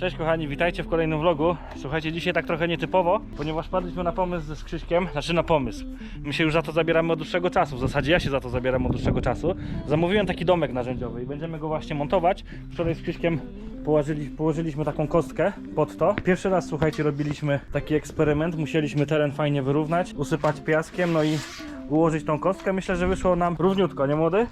Cześć kochani, witajcie w kolejnym vlogu. Słuchajcie, dzisiaj tak trochę nietypowo, ponieważ padliśmy na pomysł z Krzyśkiem, znaczy na pomysł. My się już za to zabieramy od dłuższego czasu, w zasadzie ja się za to zabieram od dłuższego czasu. Zamówiłem taki domek narzędziowy i będziemy go właśnie montować. Wczoraj z Krzyśkiem położyli, położyliśmy taką kostkę pod to. Pierwszy raz, słuchajcie, robiliśmy taki eksperyment. Musieliśmy teren fajnie wyrównać, usypać piaskiem, no i ułożyć tą kostkę. Myślę, że wyszło nam równiutko, nie młody?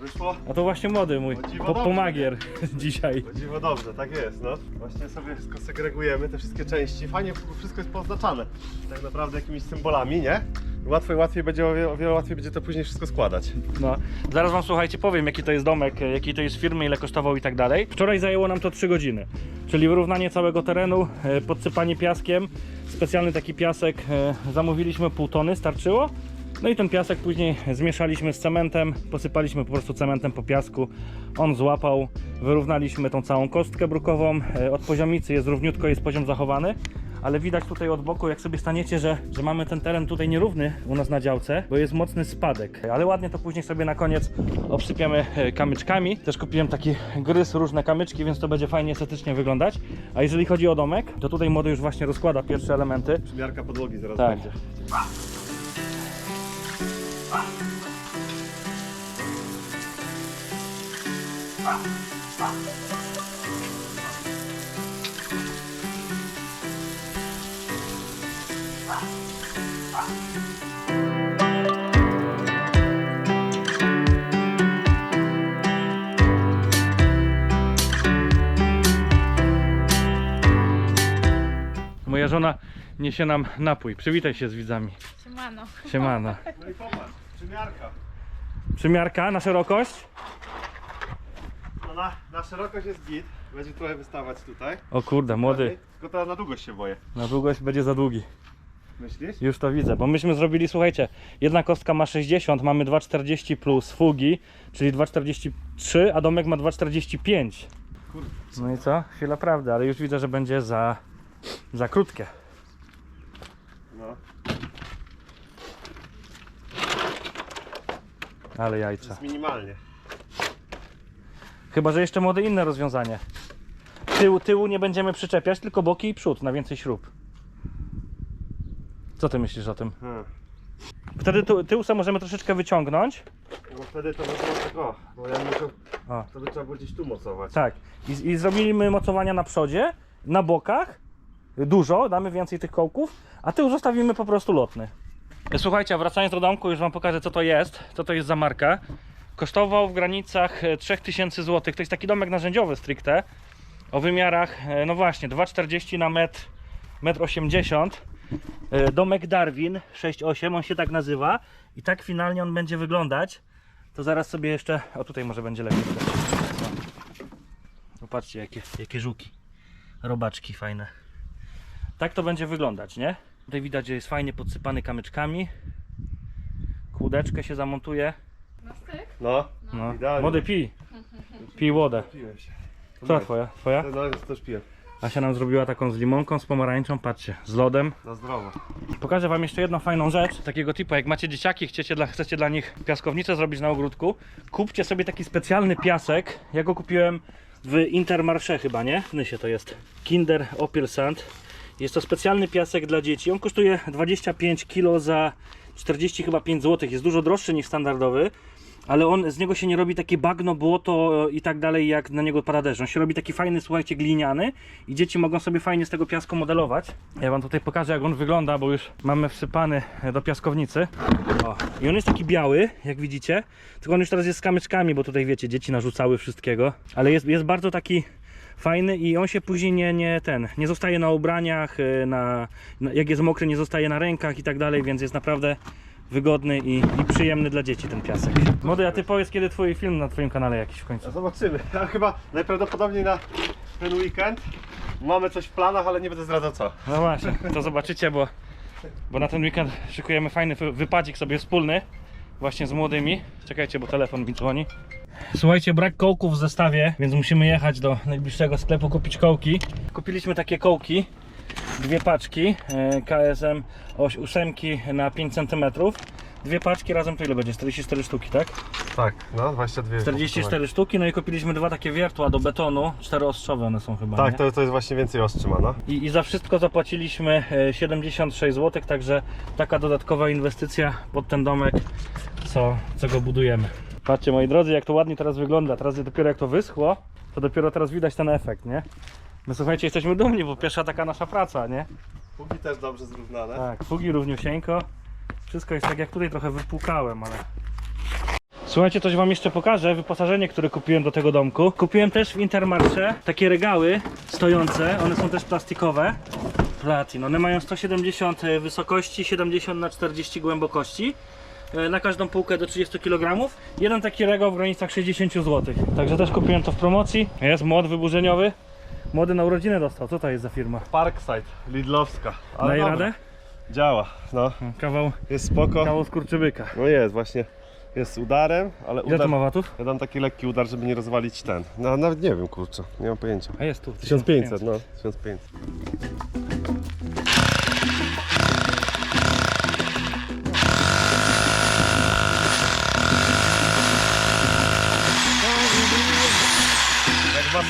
Wyszło. A to właśnie młody mój, O dziwo po, dobrze. pomagier dzisiaj. O dziwo dobrze, tak jest, no. Właśnie sobie wszystko segregujemy, te wszystkie części. Fajnie wszystko jest poznaczane. Tak naprawdę jakimiś symbolami, nie? Łatwiej, łatwiej będzie, o wiele, o wiele łatwiej będzie to później wszystko składać. No, zaraz wam słuchajcie, powiem jaki to jest domek, e, jaki to jest firmy, ile kosztował i tak dalej. Wczoraj zajęło nam to 3 godziny, czyli wyrównanie całego terenu, e, podsypanie piaskiem, specjalny taki piasek, e, zamówiliśmy pół tony, starczyło. No i ten piasek później zmieszaliśmy z cementem, posypaliśmy po prostu cementem po piasku. On złapał, wyrównaliśmy tą całą kostkę brukową. E, Od poziomicy jest równiutko, jest poziom zachowany. Ale widać tutaj od boku, jak sobie staniecie, że, że mamy ten teren tutaj nierówny u nas na działce, bo jest mocny spadek. Ale ładnie to później sobie na koniec obsypiemy e, kamyczkami. Też kupiłem taki gryz, różne kamyczki, więc to będzie fajnie estetycznie wyglądać. A jeżeli chodzi o domek, to tutaj młody już właśnie rozkłada pierwsze elementy. Przymiarka podłogi zaraz Tak. będzie. Moja żona niesie nam napój. Przywitaj się z widzami. Siemano. Siemano. No i popatrz, przymiarka. Przymiarka na szerokość. No na, na szerokość jest git. Będzie trochę wystawać tutaj. O kurde, młody, Tylko teraz na długość się boję. na długość będzie za długi. Myślisz? Już to widzę, bo myśmy zrobili, słuchajcie, jedna kostka ma 60, mamy 2,40 plus fugi, czyli 2,43, a domek ma 2,45. Kurde. No i co? Chwila prawdy, ale już widzę, że będzie za, za krótkie. No. Ale jajca. jest minimalnie. Chyba, że jeszcze młode inne rozwiązanie. Tył, tyłu nie będziemy przyczepiać, tylko boki i przód na więcej śrub. Co ty myślisz o tym? Hmm. Wtedy tu, tył sobie możemy troszeczkę wyciągnąć. No wtedy to by było tak, o, bo ja musiał, O. to by trzeba było gdzieś tu mocować. Tak. I, I zrobimy mocowania na przodzie, na bokach. Dużo, damy więcej tych kołków, a tył zostawimy po prostu lotny. Słuchajcie, wracając do domku, już wam pokażę co to jest, co to jest za marka. Kosztował w granicach e, 3000 zł. To jest taki domek narzędziowy stricte. O wymiarach, e, no właśnie, 2,40 na metr, metr 80. E, Domek Darwin 6,8, on się tak nazywa. I tak finalnie on będzie wyglądać. To zaraz sobie jeszcze, o tutaj może będzie lepiej. Popatrzcie jakie, jakie żuki. Robaczki fajne. Tak to będzie wyglądać, nie? Tutaj widać, że jest fajnie podsypany kamyczkami. Kłódeczkę się zamontuje. Na styk? No, No. Idealnie. Młody pij. Pij wodę. piłem się. Co twoja? Twoja? No, no też piłem. Asia nam zrobiła taką z limonką, z pomarańczą, patrzcie, z lodem. Na zdrowo. Pokażę wam jeszcze jedną fajną rzecz, takiego typu, jak macie dzieciaki, chcecie dla, chcecie dla nich piaskownicę zrobić na ogródku, kupcie sobie taki specjalny piasek, ja go kupiłem w Intermarché chyba, nie? W Nysie to jest. Kinder Opel Sand. Jest to specjalny piasek dla dzieci, on kosztuje 25 kg za 40 chyba 5 zł, jest dużo droższy niż standardowy. Ale on, z niego się nie robi takie bagno, błoto i tak dalej, jak na niego pada. On się robi taki fajny, słuchajcie, gliniany i dzieci mogą sobie fajnie z tego piasku modelować. Ja wam tutaj pokażę, jak on wygląda, bo już mamy wsypany do piaskownicy. O. I on jest taki biały, jak widzicie, tylko on już teraz jest z kamyczkami, bo tutaj wiecie, dzieci narzucały wszystkiego. Ale jest, jest bardzo taki fajny i on się później nie, nie ten, nie zostaje na ubraniach, na, na, jak jest mokry, nie zostaje na rękach i tak dalej, więc jest naprawdę wygodny i, i przyjemny dla dzieci ten piasek. Młody, a ty powiedz kiedy twój film na twoim kanale jakiś w końcu. Zobaczymy. A chyba najprawdopodobniej na ten weekend mamy coś w planach, ale nie będę zdradzał co. No właśnie, to zobaczycie, bo, bo na ten weekend szykujemy fajny wy- wypadzik sobie wspólny właśnie z młodymi. Czekajcie, bo telefon mi dzwoni. Słuchajcie, brak kołków w zestawie, więc musimy jechać do najbliższego sklepu kupić kołki. Kupiliśmy takie kołki, dwie paczki e, KSM oś ósemki na 5 cm. Dwie paczki razem to ile będzie? 44 sztuki, tak? Tak, no 22. 44 sztuki, no i kupiliśmy dwa takie wiertła do betonu, czteroostrzowe one są chyba, Tak, nie? to, to jest właśnie więcej ostrzyma, no. I, I za wszystko zapłaciliśmy e, 76 zł, także taka dodatkowa inwestycja pod ten domek, co, co go budujemy. Patrzcie moi drodzy, jak to ładnie teraz wygląda. Teraz dopiero jak to wyschło, to dopiero teraz widać ten efekt, nie? My słuchajcie, jesteśmy dumni, bo pierwsza taka nasza praca, nie? Póki też dobrze zrównane. Tak, fugi równiusieńko. Wszystko jest tak jak tutaj trochę wypłukałem, ale... Słuchajcie, coś wam jeszcze pokażę, wyposażenie, które kupiłem do tego domku. Kupiłem też w Intermarché takie regały stojące, one są też plastikowe. Platin, one mają 170 wysokości, 70 na 40 głębokości. E, Na każdą półkę do 30 kg. Jeden taki regał w granicach 60 zł. Także też kupiłem to w promocji. Jest mod wyburzeniowy. Młody na urodziny dostał. Co to jest za firma? Parkside, Lidlowska. Ale dobra, radę? Działa, no. Kawał, Jest spoko. kawał skurczybyka. No jest, właśnie. Jest udarem, ale Ile to udar... ma watów? Ja dam taki lekki udar, żeby nie rozwalić ten. No nawet nie wiem, kurczę. Nie mam pojęcia. A jest tu. 1500, no. 1500.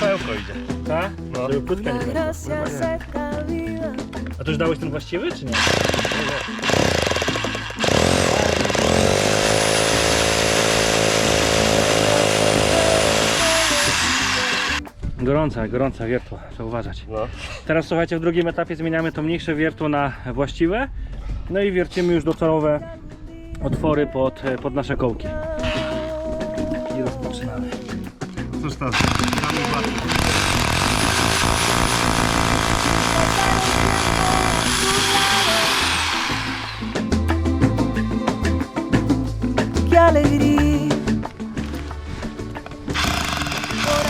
Masełko idzie. Tak? No. Żeby płytka nie była. A to już dałeś ten właściwy, czy nie? Gorąca, gorąca wiertła, trzeba uważać. No. Teraz słuchajcie, w drugim etapie zmieniamy to mniejsze wiertło na właściwe. No i wiercimy już docelowe otwory pod, pod nasze kołki. Mamy bardzo. Qué alegría. Por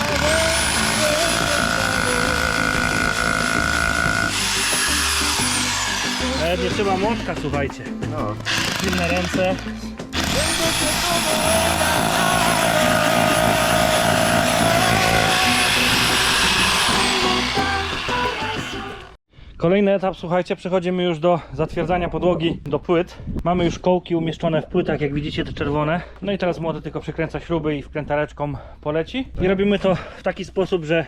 Nawet nie trzeba mączka, słuchajcie. No. Silne ręce. Kolejny etap, słuchajcie, przechodzimy już do zatwierdzania podłogi do płyt. Mamy już kołki umieszczone w płytach, jak widzicie te czerwone. No i teraz młody tylko przykręca śruby i wkrętareczką poleci. I robimy to w taki sposób, że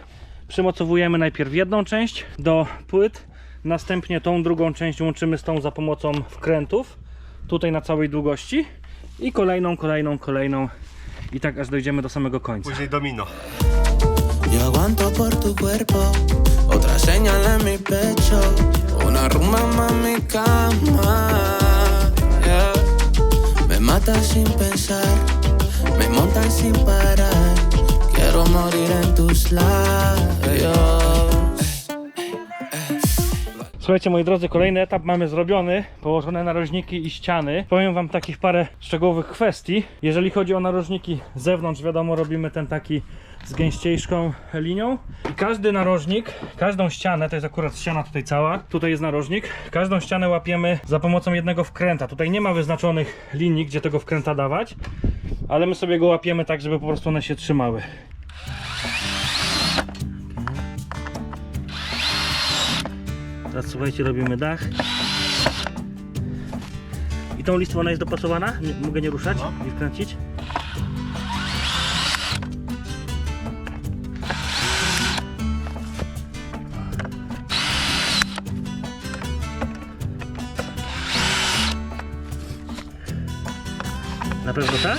przymocowujemy najpierw jedną część do płyt, następnie tą drugą część łączymy z tą za pomocą wkrętów, tutaj na całej długości i kolejną, kolejną, kolejną i tak aż dojdziemy do samego końca. Później domino. Yo aguanto por tu cuerpo, otra señal en mi pecho, una rumba más en mi cama. Me mata sin pensar, me montan sin parar. Quiero morir en tus labios. Słuchajcie moi drodzy, kolejny etap mamy zrobiony, położone narożniki i ściany. Powiem wam takich parę szczegółowych kwestii. Jeżeli chodzi o narożniki zewnątrz, wiadomo, robimy ten taki z gęściejszą linią. I każdy narożnik, każdą ścianę, to jest akurat ściana tutaj cała, tutaj jest narożnik, każdą ścianę łapiemy za pomocą jednego wkręta. Tutaj nie ma wyznaczonych linii, gdzie tego wkręta dawać, ale my sobie go łapiemy tak, żeby po prostu one się trzymały. Teraz słuchajcie, robimy dach. I tą listwą ona jest dopasowana? Nie, mogę nie ruszać i wkręcić? Na pewno tak?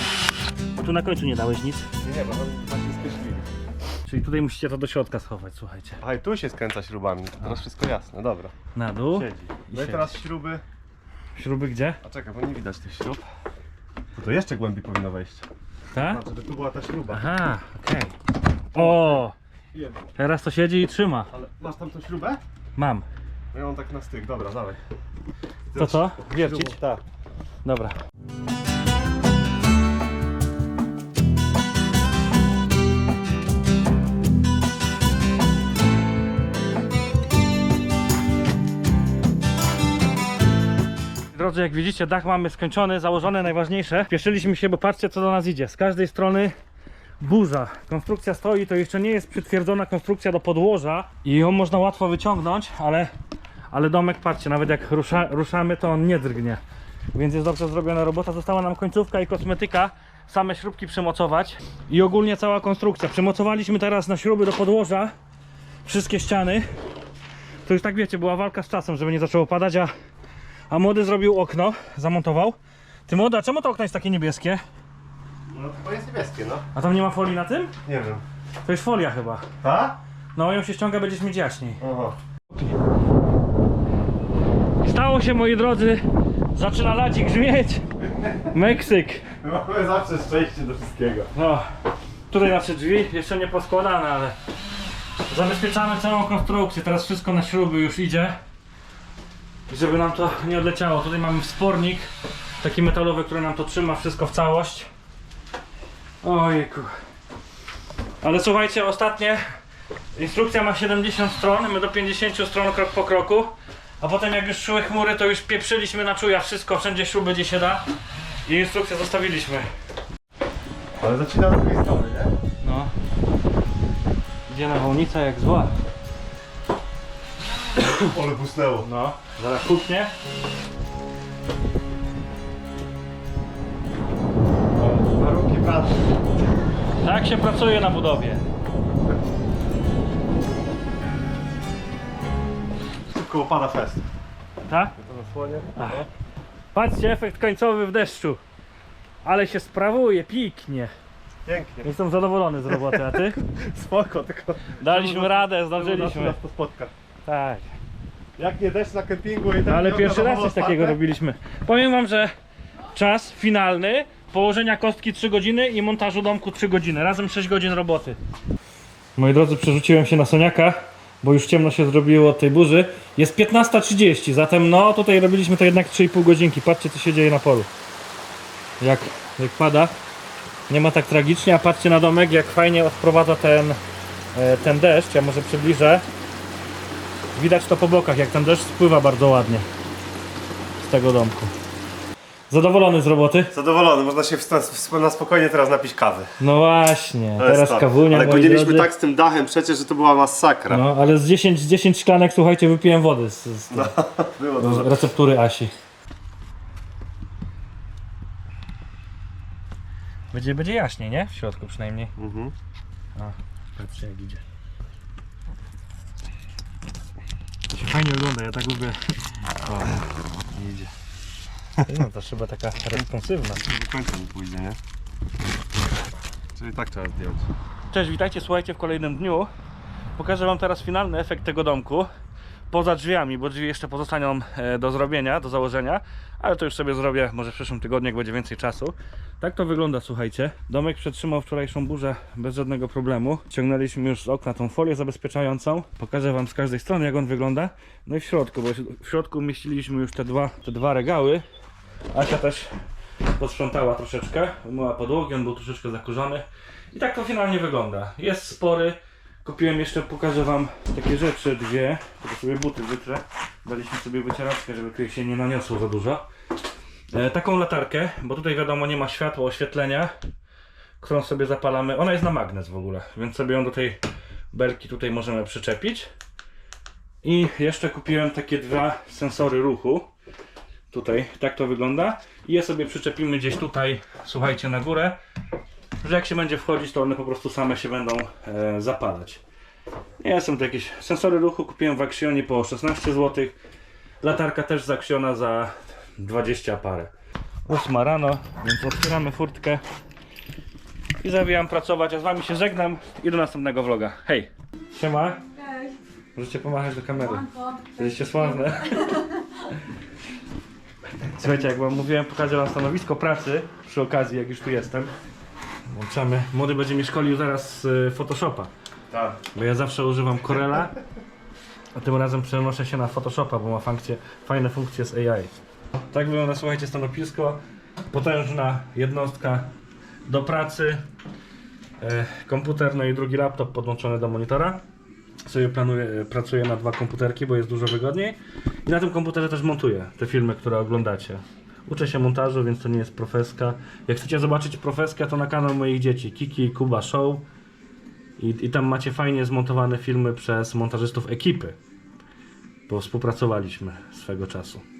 Tu na końcu nie dałeś nic. Nie, bo tam skreślili. Czyli tutaj musicie to do środka schować, słuchajcie. A i tu się skręca śrubami. Teraz wszystko jasne, dobra. Na dół. Siedzi. No i siedzi. teraz śruby. Śruby gdzie? A czekaj, bo nie widać tych śrub. To, to jeszcze głębiej powinno wejść. Tak? A, żeby tu była ta śruba. Aha, okej. O! Teraz to siedzi i trzyma. Ale masz tam tą śrubę? Mam. No ja mam tak na styk, dobra, dawaj. To co? Wiercić? Śrubą, Tak. Dobra. Drodzy, jak widzicie, dach mamy skończony, założony, najważniejsze. Spieszyliśmy się, bo patrzcie, co do nas idzie. Z każdej strony burza. Konstrukcja stoi, to jeszcze nie jest przytwierdzona konstrukcja do podłoża i ją można łatwo wyciągnąć, ale, ale domek, patrzcie, nawet jak rusza, ruszamy, to on nie drgnie. Więc jest dobrze zrobiona robota. Została nam końcówka i kosmetyka. Same śrubki przymocować. I ogólnie cała konstrukcja. Przymocowaliśmy teraz na śruby do podłoża wszystkie ściany. To już tak wiecie, była walka z czasem, żeby nie zaczęło padać, a, a młody zrobił okno, zamontował. Ty młoda, czemu to okno jest takie niebieskie? No to jest niebieskie, no. A tam nie ma folii na tym? Nie wiem. To jest folia chyba. Ta? No ją się ściąga, będziesz mieć jaśniej. Aha. Stało się moi drodzy, zaczyna ladzik grzmieć. Meksyk. My mamy zawsze szczęście do wszystkiego. No, tutaj nasze drzwi, jeszcze nie poskładane, ale zabezpieczamy całą konstrukcję. Teraz wszystko na śruby już idzie. I Żeby nam to nie odleciało. Tutaj mamy wspornik, taki metalowy, który nam to trzyma wszystko w całość. Ojku. Ale słuchajcie, ostatnie instrukcja ma 70 stron, my do 50 stron krok po kroku. A potem jak już szły chmury, to już pieprzyliśmy na czuja wszystko, wszędzie śruby gdzie się da. I instrukcję zostawiliśmy. Ale zaczyna z drugiej strony, nie? No. Gdzie nawałnica jak zła. Ole busnęło. No, zaraz huknie. Warunki pracy. Tak się pracuje na budowie. Szybko opada fest. Tak? To na słonie. Ach. Patrzcie, efekt końcowy w deszczu. Ale się sprawuje, piknie. Pięknie. Jestem zadowolony z roboty, a ty? Spoko, tylko Daliśmy radę, zdążyliśmy. nas to spotka. Tak. Jak nie deszcz na kempingu i tak No ale pierwszy raz coś takiego robiliśmy. Powiem wam, że czas finalny, położenia kostki 3 godziny i montażu domku 3 godziny. Razem 6 godzin roboty. Moi drodzy, przerzuciłem się na Soniaka, bo już ciemno się zrobiło od tej burzy. Jest 15.30, zatem no tutaj robiliśmy to jednak 3,5 godzinki. Patrzcie co się dzieje na polu. Jak, jak pada. Nie ma tak tragicznie, a patrzcie na domek, jak fajnie odprowadza ten, e, ten deszcz. Ja może przybliżę. Widać to po bokach, jak ten deszcz spływa bardzo ładnie z tego domku. Zadowolony z roboty? Zadowolony, można się na, spokojnie teraz napić kawy. No właśnie, To teraz to. kawunia, Ale drodzy. tak z tym dachem przecież, że to była masakra. No, ale z 10, z 10 szklanek, słuchajcie, wypiłem wody z, z, tej- Było dużo. receptury Asi. Będzie, będzie jaśniej, nie? W środku przynajmniej. Mhm. Patrzcie jak idzie. To się fajnie ogląda, ja tak lubię. O, idzie. No to chyba taka responsywna. Do końca mi pójdzie, nie? Czyli tak trzeba zdjąć. Cześć, witajcie, słuchajcie w kolejnym dniu. Pokażę Wam teraz finalny efekt tego domku. Poza drzwiami, bo drzwi jeszcze pozostaną e, do zrobienia, do założenia, ale to już sobie zrobię może w przyszłym tygodniu, jak będzie więcej czasu. Tak to wygląda, słuchajcie. Domek przetrzymał wczorajszą burzę bez żadnego problemu. Ciągnęliśmy już z okna tą folię zabezpieczającą. Pokażę Wam z każdej strony, jak on wygląda. No i w środku, bo w środku umieściliśmy już te dwa, te dwa regały. Asia też posprzątała troszeczkę, umyła podłogi, on był troszeczkę zakurzony. I tak to finalnie wygląda. Jest spory. Kupiłem jeszcze, pokażę wam takie rzeczy, dwie. Tylko sobie buty wytrę. Daliśmy sobie wycieraczkę, żeby tutaj się nie naniosło za dużo. E, taką latarkę, bo tutaj wiadomo nie ma światła, oświetlenia, którą sobie zapalamy. Ona jest na magnes w ogóle, więc sobie ją do tej belki tutaj możemy przyczepić. I jeszcze kupiłem takie dwa sensory ruchu. Tutaj, tak to wygląda. I je sobie przyczepimy gdzieś tutaj, słuchajcie, na górę że jak się będzie wchodzić, to one po prostu same się będą e, zapalać. Nie są to jakieś sensory ruchu, kupiłem w Actionie po 16 zł. Latarka też z Actiona za 20 parę. 8 rano, więc otwieramy furtkę i zawijam pracować, a z wami się żegnam i do następnego vloga. Hej! Siema! Cześć. Możecie pomachać do kamery. Jesteście sławne. Słuchajcie, jak wam mówiłem, pokażę wam stanowisko pracy przy okazji, jak już tu jestem. Włączamy. Młody będzie mnie szkolił zaraz z y, Photoshopa, Tak. bo ja zawsze używam Corela, a tym razem przenoszę się na Photoshopa, bo ma funkcje, fajne funkcje z AI. Tak wygląda, słuchajcie, stanowisko. Potężna jednostka do pracy. E, komputer, no i drugi laptop podłączony do monitora. Sobie planuję, pracuję na dwa komputerki, bo jest dużo wygodniej. I na tym komputerze też montuję te filmy, które oglądacie. Uczę się montażu, więc to nie jest profeska. Jak chcecie zobaczyć profeskę, to na kanał moich dzieci Kiki i Kuba Show. I, I tam macie fajnie zmontowane filmy przez montażystów ekipy. Bo współpracowaliśmy swego czasu.